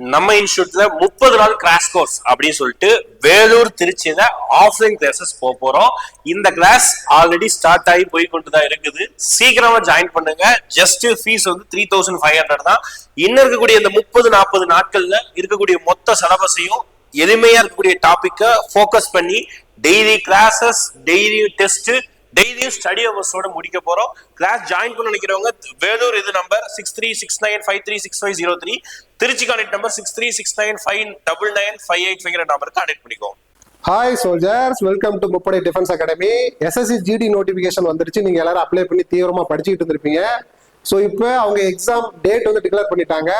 நம்ம இன்ஸ்டியூட்ல முப்பது நாள் கிராஷ் கோர்ஸ் அப்படின்னு சொல்லிட்டு வேலூர் திருச்சியில ஆஃப்லைன் கிளாஸஸ் போக போறோம். இந்த கிளாஸ் ஆல்ரெடி ஸ்டார்ட் ஆகி போய் கொண்டு தான் இருக்குது. சீக்கிரமா ஜாயின் பண்ணுங்க. ஜஸ்ட் ஃபீஸ் வந்து த்ரீ தௌசண்ட் ஃபைவ் ஹண்ட்ரட் தான். இன்னும் இருக்கக்கூடிய இந்த முப்பது நாற்பது நாட்கள்ல இருக்கக்கூடிய மொத்த சிலபஸையும் எளிமையா இருக்கக்கூடிய டாபிக்கை ஃபோக்கஸ் பண்ணி டெய்லி கிளாஸஸ் டெய்லி டெஸ்ட் டெய்லியும் ஸ்டடி அவர்ஸோட முடிக்க போறோம். கிளாஸ் ஜாயின் பண்ண நினைக்கிறவங்க வேலூர் இது number six three six nine five three six five zero three Trichy contact number six three six nine five double nine five eight five நம்பருக்கு contact பண்ணிக்கோங்க hi soldiers welcome to Muppadai defence academy SSC GD notification வந்துருச்சு. நீங்க எல்லாரும் apply பண்ணி தீவிரமா படிச்சுட்டு இருந்திருப்பீங்க. So இப்போ அவங்க எக்ஸாம் டேட் வந்து டிக்ளேர் பண்ணிட்டாங்க.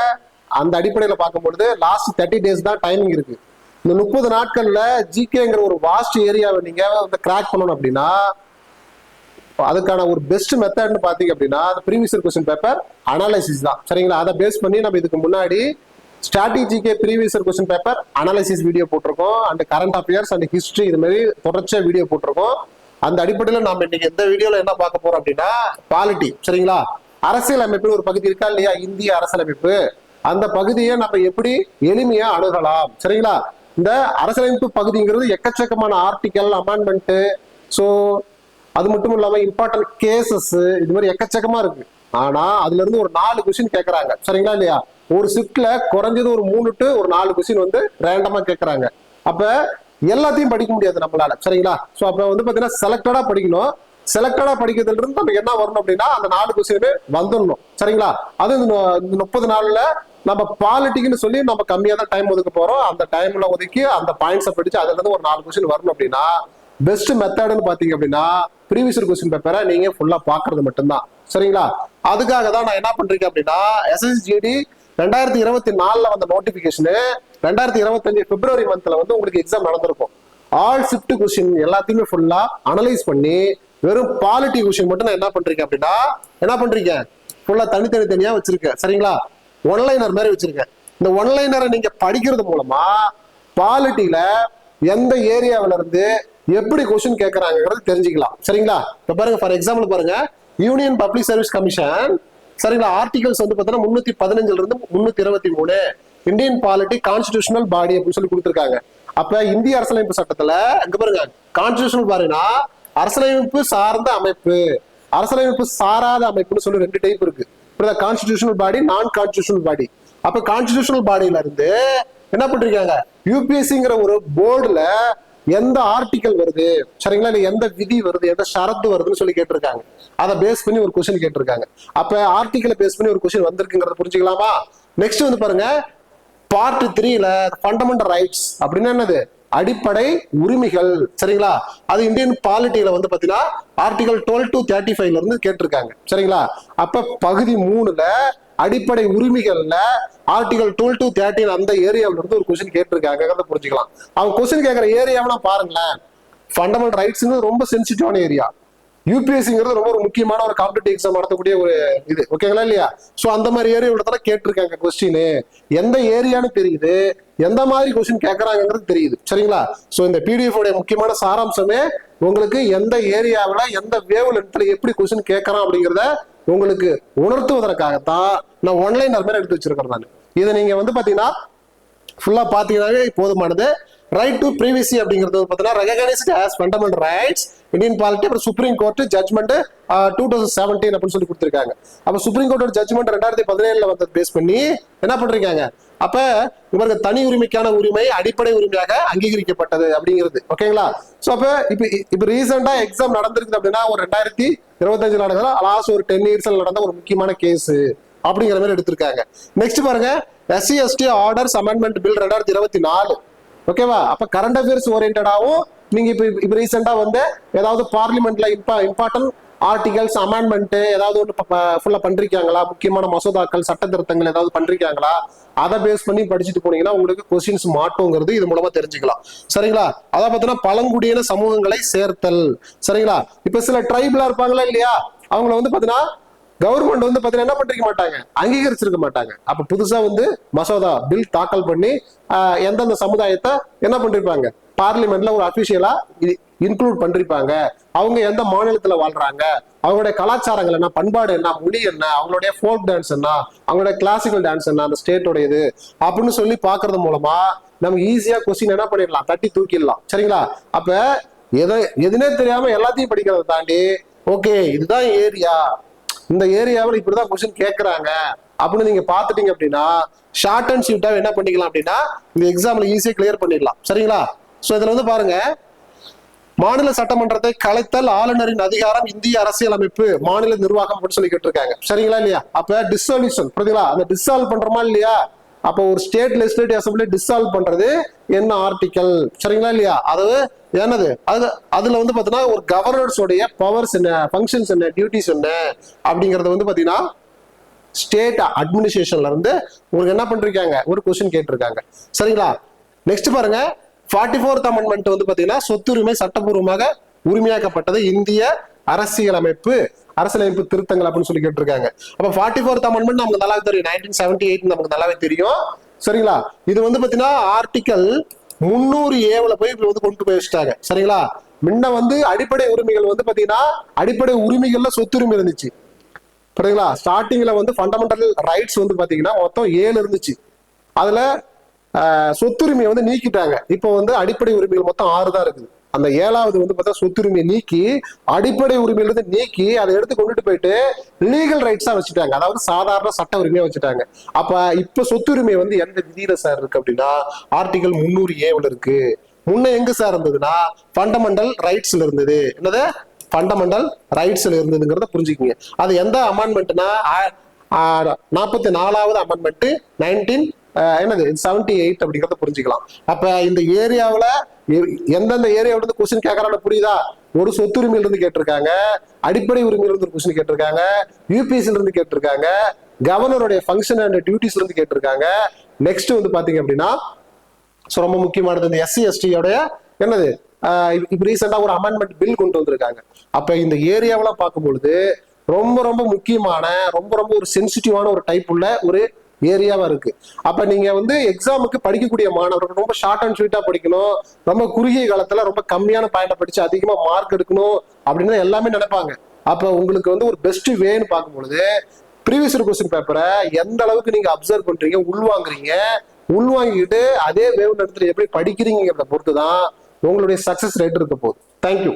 அந்த அடிப்படையில் பார்க்கும்பொழுது லாஸ்ட் தேர்ட்டி டேஸ் தான் டைமிங் இருக்கு. இந்த முப்பது நாட்களில் ஜிகேங்கிற ஒரு வாஸ்ட் ஏரியாவை நீங்கள் வந்து கிராக் பண்ணணும் அப்படின்னா அதுக்கான ஒரு பெஸ்ட் மெத்தட்னு பாத்தீங்க அப்படின்னா அந்த ப்ரீவியஸ் கொஸ்டின் பேப்பர் அனாலிசிஸ் தான். சரிங்களா? அதை பேஸ் பண்ணி நம்ம இதுக்கு முன்னாடி ஸ்ட்ராட்டஜிக்கே previous question paper analysis video போட்டிருக்கோம். And current affairs and history இது மாதிரி தொடர்ச்சியா வீடியோ போட்டிருக்கோம். அந்த அடிப்படையில் நாம இன்னைக்கு எந்த வீடியோல என்ன பார்க்க போறோம் அப்படின்னா பாலிட்டி சரிங்களா? அரசியல் அமைப்பு ஒரு பகுதி இருக்கா இல்லையா? இந்திய அரசியலமைப்பு அந்த பகுதியை நம்ம எப்படி எளிமையா அணுகலாம்? சரிங்களா? இந்த அரசியலமைப்பு பகுதிங்கிறது எக்கச்சக்கமான ஆர்டிக்கல் அமெண்ட்மெண்ட் ஸோ அது மட்டும் இல்லாம இம்பார்ட்டன்ட் கேசஸ் இது மாதிரி எக்கச்சக்கமா இருக்கு. ஆனா அதுல இருந்து ஒரு நாலு கொஸ்டின் கேக்குறாங்க. சரிங்களா இல்லையா? ஒரு ஷிஃப்ட்ல குறைஞ்சது ஒரு மூணு டு ஒரு நாலு கொஸ்டின் வந்து ரேண்டமா கேக்குறாங்க. அப்ப எல்லாத்தையும் படிக்க முடியாது நம்மளால. சரிங்களா? சோ அப்ப வந்து பாத்தீங்கன்னா செலக்டடா படிக்கணும். செலக்டடா படிக்கிறதுல இருந்து நம்ம என்ன வரணும் அப்படின்னா அந்த நாலு கொஸ்டின் வந்துடணும் சரிங்களா? அது இந்த முப்பது நாள்ல நம்ம பாலிட்டிக்னு சொல்லி நம்ம கம்மியா தான் டைம் ஒதுக்க போறோம். அந்த டைம்ல ஒதுக்கி அந்த பாயிண்ட்ஸை படிச்சு அதுல இருந்து ஒரு நாலு கொஸ்டின் வரணும் அப்படின்னா பெஸ்ட் மெத்தட்னு பாத்தீங்க அப்படின்னா ப்ரீவியஸ் கொஸ்டின் பேப்பரை நீங்க ஃபுல்லா பாக்குறது மட்டும்தான். சரிங்களா? அதுக்காக தான் நான் என்ன பண்றேன் அப்படின்னா எஸ்எஸ்ஜிடி ரெண்டாயிரத்தி இருபத்தி நாலுல வந்த நோட்டிபிகேஷனு ரெண்டாயிரத்தி இருபத்தஞ்சு பிப்ரவரி மந்த்ல வந்து உங்களுக்கு எக்ஸாம் நடந்திருக்கும். ஆல் ஷிஃப்ட் கொஸ்டின் எல்லாத்தையுமே ஃபுல்லா அனலைஸ் பண்ணி வெறும் பாலிட்டி கொஸ்டின் மட்டும் நான் என்ன பண்றீங்க அப்படின்னா என்ன பண்றீங்க? ஃபுல்லா தனித்தனி தனியா வச்சிருக்கேன். சரிங்களா? ஒன்லைனர் மாதிரி வச்சிருக்கேன். இந்த ஒன்லைனரை நீங்க படிக்கிறது மூலமா பாலிட்டியில எந்த ஏரியாவில இருந்து எப்படி கொஸ்டின் கேட்கறாங்கிறது தெரிஞ்சுக்கலாம். சரிங்களா? இப்போ பாருங்க ஃபார் எக்ஸாம்பிள் பாருங்க யூனியன் பப்ளிக் சர்வீஸ் கமிஷன் சரிங்களா? ஆர்டிகல்ஸ் வந்து பார்த்தீங்கன்னா முன்னூத்தி பதினஞ்சுல இருந்து முன்னூத்தி இருபத்தி மூணு. இந்தியன் பாலிட்டி கான்ஸ்டிடியூஷனல் பாடி அப்படின்னு சொல்லி கொடுத்துருக்காங்க. அப்ப இந்திய அரசியலமைப்பு சட்டத்துல இங்க பாருங்க கான்ஸ்டிடியூஷனல் பாருங்கன்னா அரசியலமைப்பு சார்ந்த அமைப்பு. அரசியலமைப்பு சாராத அமைப்புன்னு சொல்லி ரெண்டு டைப் இருக்கு. கான்ஸ்டிடியூஷனல் பாடி நான் கான்ஸ்டிடியூஷனல் பாடி அப்ப கான்ஸ்டிடியூஷனல் பாடியில இருந்து என்ன பண்றீங்க யூபிஎஸ்சிங்கிற ஒரு போர்டுல எந்த ஆர்டிக்கல் வருது? சரிங்களா? இல்ல எந்த விதி வருது? எந்த ஷரத்து வருதுன்னு சொல்லி கேட்டிருக்காங்க. அதை பேஸ் பண்ணி ஒரு கொஸ்டின் கேட்டிருக்காங்க. அப்ப ஆர்டிக்கலை பேஸ் பண்ணி ஒரு கொஸ்டின் வந்திருக்குங்கிறத புரிஞ்சுக்கலாமா? நெக்ஸ்ட் வந்து பாருங்க. பார்ட் த்ரீல ஃபண்டமெண்டல் ரைட்ஸ் அப்படின்னா என்னது? அடிப்படை உரிமைகள். சரிங்களா? அது இந்தியன் பாலிட்டியில வந்து பாத்தீங்கன்னா ஆர்டிகல் டுவெல் டு தேர்ட்டி ஃபைவ்ல இருந்து கேட்டிருக்காங்க. சரிங்களா? அப்ப பகுதி மூணுல அடிப்படை உரிமைகள்ல ஆர்டிகல் டுவெல் டு தேர்ட்டின் அந்த ஏரியாவில இருந்து ஒரு கொஸ்டின் கேட்டிருக்காங்க. புரிஞ்சுக்கலாம். அவங்க கொஸ்டின் கேட்கற ஏரியாவெல்லாம் பாருங்களேன். ஃபண்டமெண்டல் ரைட்ஸ்ங்கிறது ரொம்ப சென்சிட்டிவான ஏரியா யூபிஎஸ்சிங்கிறது ரொம்ப ஒரு முக்கியமான ஒரு காம்படிட்டிவ் எக்ஸாம் நடத்தக்கூடிய ஒரு இது. ஓகேங்களா இல்லையா? ஸோ அந்த மாதிரி ஏரியா தான் கேட்டிருக்காங்க கொஸ்டின் எந்த ஏரியான்னு தெரியுது. எந்த மாதிரி கொஸ்டின் கேட்கறாங்கிறது தெரியுது. சரிங்களா? சோ இந்த பிடிஎஃப் உடைய முக்கியமான சாராம்சமே உங்களுக்கு எந்த ஏரியாவில் எந்த வேவ் லென்த்ல எப்படி கொஸ்டின் கேட்கறான் அப்படிங்கிறத உங்களுக்கு உணர்த்துவதற்காகத்தான் நான் ஒன்லைன் அது மாதிரி எடுத்து வச்சிருக்கிறேன் நான். இதை நீங்க வந்து பாத்தீங்கன்னா ஃபுல்லா பாத்தீங்கன்னாவே போதுமானது. ரைட் டு பிரிவிசி அப்படிங்கிறது வந்து பார்த்தீங்கன்னா recognised as fundamental rights Indian polity அப்புறம் supreme court judgement two thousand seventeen அப்படின்னு சொல்லி கொடுத்துருக்காங்க. அப்ப சுப்ரீம் கோர்ட்டோட ஜட்மெண்ட் ரெண்டாயிரத்தி பதினேழுல வந்து பேஸ் பண்ணி என்ன பண்றீங்க அப்ப இவருக்கு தனி உரிமைக்கான உரிமை அடிப்படை உரிமையாக அங்கீகரிக்கப்பட்டது அப்படிங்கிறது. ஓகேங்களா? சோ அப்ப இப்ப இப்ப ரீசெண்டா எக்ஸாம் நடந்திருக்குது அப்படின்னா ஒரு ரெண்டாயிரத்தி இருபத்தஞ்சு நடந்தது லாஸ்ட் ஒரு டென் இயர்ஸ்ல நடந்த ஒரு முக்கியமான கேஸ் அப்படிங்கிற மாதிரி எடுத்திருக்காங்க. நெக்ஸ்ட் பாருங்க. SC ST orders amendment bill ரெண்டாயிரத்தி இருபத்தி நாலு. ஓகேவா? அப்ப கரண்ட் அஃபேர்ஸ் ஓரியன்டாவும் நீங்க இப்ப இப்ப ரீசெண்டா வந்து ஏதாவது பார்லிமெண்ட்ல இம்பா இம்பார்ட்டன்ட் ஆர்டிகல்ஸ் அமெண்ட்மெண்ட்டு ஏதாவது ஒன்று ஃபுல்லா பண்ணிருக்காங்களா முக்கியமான மசோதாக்கள் சட்ட திருத்தங்கள் ஏதாவது பண்ணிருக்காங்களா அதை பேஸ் பண்ணி படிச்சுட்டு போனீங்கன்னா உங்களுக்கு கொஸ்டின்ஸ் மாட்டோங்கிறது இது மூலமா தெரிஞ்சுக்கலாம். சரிங்களா? அதை பார்த்தோன்னா பழங்குடியின சமூகங்களை சேர்த்தல். சரிங்களா? இப்போ சில ட்ரைபிளா இருப்பாங்களா இல்லையா? அவங்கள வந்து பாத்தீங்கன்னா கவர்மெண்ட் வந்து பாத்தீங்கன்னா என்ன பண்ணிருக்க மாட்டாங்க? அங்கீகரிச்சிருக்க மாட்டாங்க. அப்போ புதுசா வந்து மசோதா பில் தாக்கல் பண்ணி ஆஹ், எந்தெந்த சமுதாயத்தை என்ன பண்ணிருப்பாங்க? பார்லிமெண்ட்ல ஒரு அபிஷியலா இன்க்ளூட் பண்ணிருப்பாங்க. அவங்க எந்த மாநிலத்துல வாழ்றாங்க? அவங்களுடைய கலாச்சாரங்கள் என்ன? பண்பாடு என்ன? மொழி என்ன? அவங்களுடைய ஃபோக் டான்ஸ் என்ன? அவங்களுடைய கிளாசிக்கல் டான்ஸ் என்ன? அந்த ஸ்டேட்டோட இது அப்படின்னு சொல்லி பாக்குறது மூலமா நம்ம ஈஸியா கொஸ்டின் என்ன பண்ணிடலாம்? தட்டி தூக்கிடலாம். சரிங்களா? அப்ப எதை எதுனே தெரியாம எல்லாத்தையும் படிக்கிறத தாண்டி ஓகே இதுதான் ஏரியா இந்த ஏரியாவில் இப்படிதான் கொஸ்டின் கேட்கறாங்க அப்படின்னு நீங்க பாத்துட்டீங்க அப்படின்னா ஷார்ட் அண்ட் ஷீட்டா என்ன பண்ணிக்கலாம் அப்படின்னா இந்த எக்ஸாம்ல ஈஸியா கிளியர் பண்ணிடலாம். சரிங்களா? ஸோ இதில் வந்து பாருங்க. மாநில சட்டமன்றத்தை கலைத்தல் ஆளுநரின் அதிகாரம் இந்திய அரசியலமைப்பு மாநில நிர்வாகம் அப்படின்னு சொல்லி கேட்டிருக்காங்க. சரிங்களா இல்லையா? அப்ப டிசால்யூஷன் புரியுதுங்களா? அந்த டிசால்வ் பண்றோமா இல்லையா? அப்போ ஒரு ஸ்டேட் லெஜிஸ்லேட்டிவ் அசம்பிளி டிசால்வ் பண்றது என்ன ஆர்டிக்கல் சரிங்களா இல்லையா? அது என்னது? அது அதுல வந்து பாத்தீங்கன்னா ஒரு கவர்னர்ஸோடைய பவர்ஸ் என்ன ஃபங்க்ஷன்ஸ் என்ன டியூட்டிஸ் என்ன அப்படிங்கறது வந்து பாத்தீங்கன்னா ஸ்டேட் அட்மினிஸ்ட்ரேஷன்ல இருந்து உங்களுக்கு என்ன பண்ணிருக்காங்க? ஒரு கொஸ்டின் கேட்டிருக்காங்க. சரிங்களா? நெக்ஸ்ட் பாருங்க. ஃபார்ட்டி ஃபோர்த் அமெண்ட்மெண்ட் வந்து பாத்தீங்கன்னா சொத்துரிமை சட்டபூர்வமாக உரிமையாக்கப்பட்டது இந்திய அரசியலமைப்பு அரசியலமைப்பு திருத்தங்கள் அப்படின்னு சொல்லி கேட்டிருக்காங்க. அப்ப ஃபார்ட்டி ஃபோர்த் அமெண்ட்மெண்ட் நமக்கு நல்லாவே தெரியும். நைன்டீன் செவன்டி எயிட் நமக்கு நல்லாவே தெரியும். சரிங்களா? இது வந்து பாத்தீங்கன்னா ஆர்டிக்கல் முன்னூறு ஏவுல போய் இப்ப வந்து கொண்டு போய் வச்சுட்டாங்க. சரிங்களா? முன்ன வந்து அடிப்படை உரிமைகள் வந்து பாத்தீங்கன்னா அடிப்படை உரிமைகள்ல சொத்துரிமை இருந்துச்சு. சரிங்களா? ஸ்டார்டிங்ல வந்து ஃபண்டமெண்டல் ரைட்ஸ் வந்து பாத்தீங்கன்னா மொத்தம் ஏழு இருந்துச்சு. அதுல சொத்துரிமையை வந்து நீக்கிட்டாங்க. இப்போ வந்து அடிப்படை உரிமைகள் மொத்தம் ஆறு தான் இருக்குது. அந்த ஏழாவது வந்து பார்த்தா சொத்துரிமையை நீக்கி அடிப்படை உரிமையில இருந்து நீக்கி அதை எடுத்து கொண்டுட்டு போயிட்டு லீகல் ரைட்ஸா வச்சுட்டாங்க. அதாவது சாதாரண சட்ட உரிமையா வச்சுட்டாங்க. அப்ப இப்ப சொத்துரிமை வந்து எந்த விதியில சார் இருக்கு அப்படின்னா ஆர்டிகல் முன்னூறு ஏவுல இருக்கு. முன்ன எங்க சார் இருந்ததுன்னா ஃபண்டமெண்டல் ரைட்ஸ்ல இருந்தது. என்னது? ஃபண்டமெண்டல் ரைட்ஸ்ல இருந்ததுங்கிறத புரிஞ்சுக்கிங்க. அது எந்த அமெண்ட்மெண்ட்னா நாற்பத்தி நாலாவது அமெண்ட்மெண்ட் நைன்டீன் என்னது செவன்டி எயிட் அப்படிங்கிறத புரிஞ்சுக்கலாம். அப்ப இந்த ஏரியாவில் எந்தெந்த ஏரியாவில இருந்து கொஸ்டின் கேட்கறான்னு புரியுதா? ஒரு சொத்துரிமையில இருந்து கேட்டிருக்காங்க அடிப்படை உரிமையில இருந்து கொஸ்டின் கேட்டிருக்காங்க யூபிஎஸ்ல இருந்து கேட்டிருக்காங்க கவர்னருடைய ஃபங்க்ஷன் அண்ட் டியூட்டிஸ்ல இருந்து கேட்டிருக்காங்க. நெக்ஸ்ட் வந்து பாத்தீங்க அப்படின்னா ஸோ ரொம்ப முக்கியமானது இந்த எஸ்சி எஸ்டியோடைய என்னது? இப்போ இப்ப- ரீசெண்டா ஒரு அமெண்ட்மெண்ட் பில் கொண்டு வந்திருக்காங்க. அப்ப இந்த ஏரியாவெல்லாம் பார்க்கும்பொழுது ரொம்ப ரொம்ப முக்கியமான ரொம்ப ரொம்ப ஒரு சென்சிட்டிவான ஒரு டைப் உள்ள ஒரு ஏரியாவா இருக்கு. அப்ப நீங்க வந்து எக்ஸாமுக்கு படிக்கக்கூடிய மாணவர்கள் ரொம்ப ஷார்ட் அண்ட் ஸ்வீட்டா படிக்கணும். ரொம்ப குறுகிய காலத்துல ரொம்ப கம்மியான பாயிண்ட படிச்சு அதிகமா மார்க் எடுக்கணும் அப்படின்னு எல்லாமே நினைப்பாங்க. அப்ப உங்களுக்கு வந்து ஒரு பெஸ்ட் வேன்னு பார்க்கும்பொழுது ப்ரீவியஸ் கொஸ்டின் பேப்பரை எந்த அளவுக்கு நீங்க அப்சர்வ் பண்றீங்க உள்வாங்குறீங்க உள்வாங்கிட்டு அதே வேவ் நேரத்தில் எப்படி படிக்கிறீங்கிறத பொறுத்து தான் உங்களுடைய சக்சஸ் ரேட் இருக்க போகுது. தேங்க்யூ